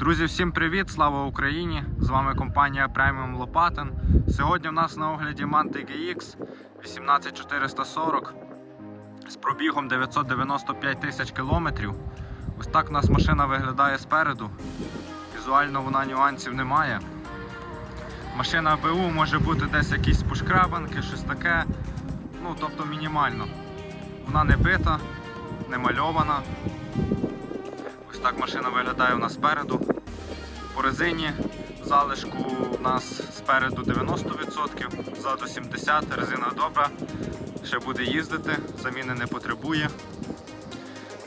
Друзі, всім привіт! Слава Україні! З вами компанія Premium Лопатин. Сьогодні в нас на огляді Manti GX 18440 з пробігом 995 тисяч кілометрів. Ось так у нас машина виглядає спереду. Візуально вона нюансів немає. Машина БУ може бути десь якісь пошкрабанки, щось таке. Ну, тобто мінімально. Вона не бита, не мальована. Ось так машина виглядає у нас спереду. По резині залишку у нас спереду 90%, ззаду 70%, резина добра, ще буде їздити, заміни не потребує.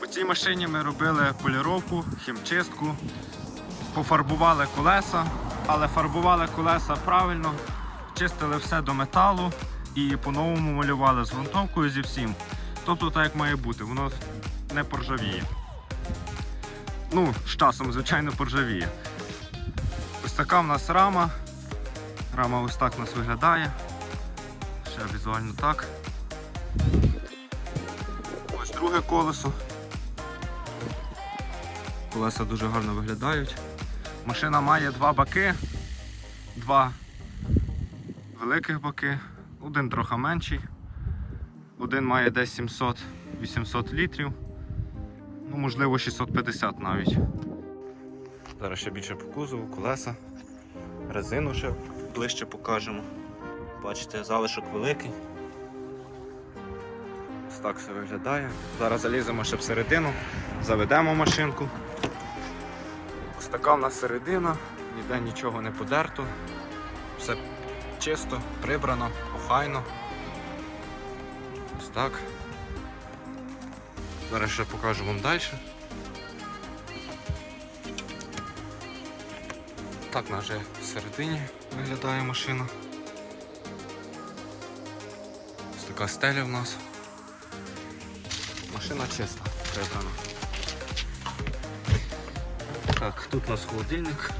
У цій машині ми робили поліровку, хімчистку, пофарбували колеса, але фарбували колеса правильно, чистили все до металу і по-новому малювали з грунтовкою зі всім. Тобто так як має бути, воно не поржавіє. Ну, з часом, звичайно, поржавіє. Така в нас рама. Рама ось так у нас виглядає. Ще візуально так. Ось друге колесо. Колеса дуже гарно виглядають. Машина має два баки, два великих баки, один трохи менший, один має десь 700-800 літрів, ну можливо 650 навіть. Зараз ще більше по кузову, колеса, резину ще ближче покажемо. Бачите, залишок великий. Ось так все виглядає. Зараз заліземо ще всередину, заведемо машинку. Ось така в нас середина, ніде нічого не подерто. Все чисто, прибрано, охайно. Ось так. Зараз ще покажу вам далі. Так вона вже всередині виглядає машина. Ось така стеля в нас. Машина чиста, прибрана. Так, тут у нас холодильник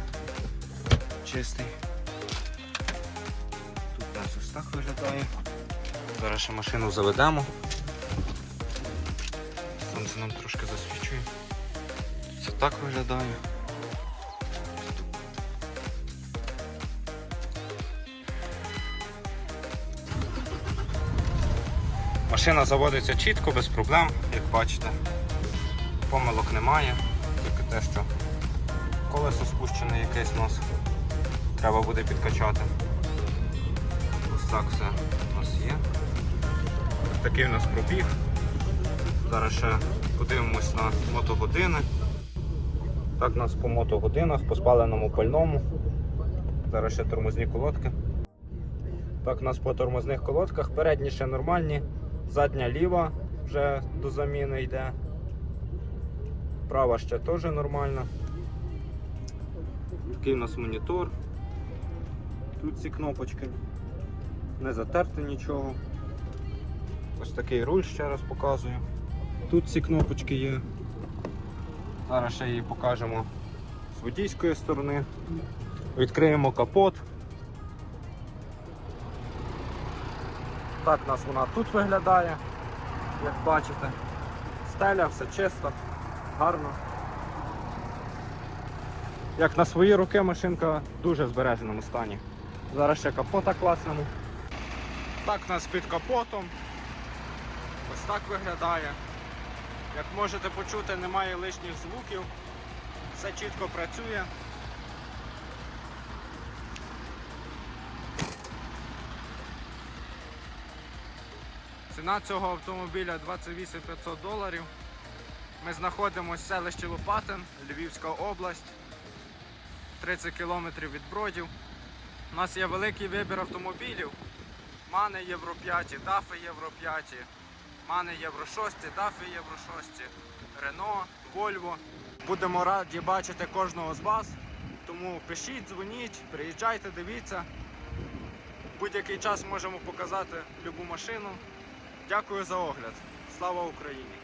чистий. Тут у нас ось так виглядає. Зараз ще машину заведемо. Сонце нам трошки засвічує. Це так виглядає. Машина заводиться чітко, без проблем, як бачите. Помилок немає, тільки те, що колесо спущене якесь у нас. Треба буде підкачати. Ось так все у нас є. Такий у нас пробіг. Зараз ще подивимось на мотогодини. Так у нас по мотогодинах, по спаленому пальному. Зараз ще тормозні колодки. Так, у нас по тормозних колодках. Передні ще нормальні, задня ліва вже до заміни йде. Права ще теж нормальна. Такий у нас монітор. Тут ці кнопочки. Не затерти нічого. Ось такий руль ще раз показую. Тут ці кнопочки є. Зараз ще її покажемо з водійської сторони. Відкриємо капот. Так у нас вона тут виглядає, як бачите. Стеля, все чисто, гарно. Як на свої руки машинка в дуже збереженому стані. Зараз ще капота класнемо. Так у нас під капотом. Ось так виглядає. Як можете почути, немає лишніх звуків. Все чітко працює. Ціна цього автомобіля 28 500 доларів. Ми знаходимося в селищі Лопатин, Львівська область, 30 кілометрів від Бродів. У нас є великий вибір автомобілів. Мани Євро 5, Дафи Євро 5, Мани Євро 6, Дафи Євро 6, Рено, Вольво. Будемо раді бачити кожного з вас. Тому пишіть, дзвоніть, приїжджайте, дивіться. Будь-який час можемо показати любу машину. Дякую за огляд. Слава Україні!